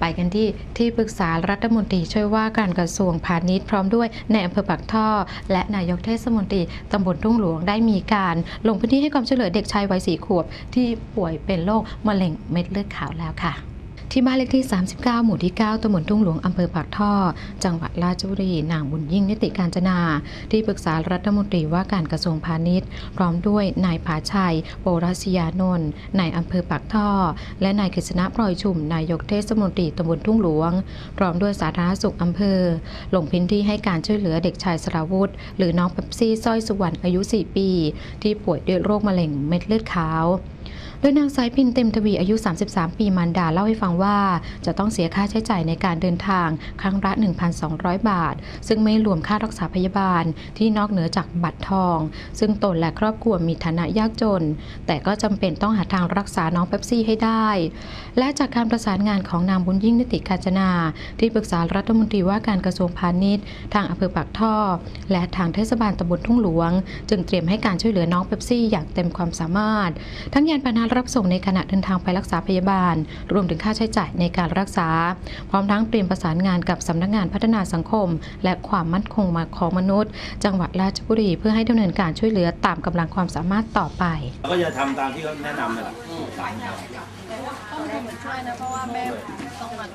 ไปกันที่ที่ปรึกษารัฐมนตรีช่วยว่าการกระทรวงพาณิชย์พร้อมด้วยในายอำเภอปากท่อ และนายกเทศมนตรีตำบลทุ่งหลวงได้มีการลงพื้นที่ให้ความช่วยเหลือเด็กชายวัยสี่ขวบ ที่ป่วยเป็นโรคมะเร็งเม็ดเลือดขาวแล้วค่ะ ที่บ้านเลขที่ 39 หมู่ที่ 9ตำบลทุ่งหลวงอำเภอปากท่อ จังหวัดราชบุรี นางบุญยิ่งนิติการจนา ที่ปรึกษารัฐมนตรีว่าการกระทรวงพาณิชย์ พร้อมด้วยนายผาชัย โปรัสยานนท์นายอำเภอปากท่อ และนายกฤษณะพลอยชุม นายกเทศมนตรีตำบลทุ่งหลวง พร้อมด้วยสาธารณสุขอำเภอ ลงพื้นที่ให้การช่วยเหลือเด็กชายสราวุธ หรือน้องเปปซี่สร้อยสุวรรณอายุ 4 ปี ที่ป่วยด้วยโรคมะเร็งเม็ดเลือดขาว โดยนางสายพินเต็มทวีอายุ 33 ปีมารดาเล่าให้ฟังว่า จะต้องเสียค่าใช้จ่ายในการเดินทางครั้งละ 1,200 บาท ซึ่งไม่รวมค่ารักษาพยาบาลที่นอกเหนือจากบัตรทอง ซึ่งตนและครอบครัวมีฐานะยากจน แต่ก็จำเป็นต้องหาทางรักษาน้องเป๊ปซี่ให้ได้ และจากการประสานงานของนางบุญยิ่งนิติกาญจนา ที่ปรึกษารัฐมนตรีว่าการกระทรวงพาณิชย์ ทางอำเภอปากท่อ และทางเทศบาลตำบลทุ่งหลวง จึงเตรียมให้การช่วยเหลือน้องเป๊ปซี่อย่างเต็มความสามารถ ทั้งยานพาหนะรับส่งในขณะเดินทางไปรักษาพยาบาล รวมถึงค่าใช้จ่ายในการรักษา พร้อมทั้งเตรียมประสานงานกับสำนักงานพัฒนาสังคม และความมั่นคงของมนุษย์ จังหวัดราชบุรีเพื่อให้ดำเนินการช่วยเหลือตามกำลังความสามารถต่อไปเราก็จะทำตามที่เขาแนะนำนั่นแหละต้องทำเหมือนช่วยนะเพราะว่าแม่ต้องมัน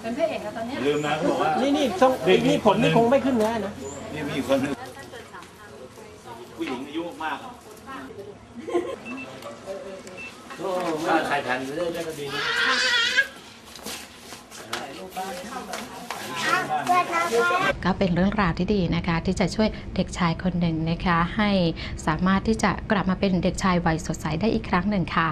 เป็นพระเอกอะตอนเนี้ยลืมนะเขาบอกว่านี่นี่ต้องเด็กมีนี่คผมนหนึ่นี่งคงไม่ขึ้นเนื้อนะนี่มีคนหนึงผู้หญิงอายุ มากอะถ้าใครทันเรื่อยก็ดีก็เป็นเรื่องราวที่ดีนะคะ ที่จะช่วยเด็กชายคนหนึ่งนะคะ ให้สามารถที่จะกลับมาเป็นเด็กชายวัยสดใสได้อีกครั้งหนึ่งค่ะ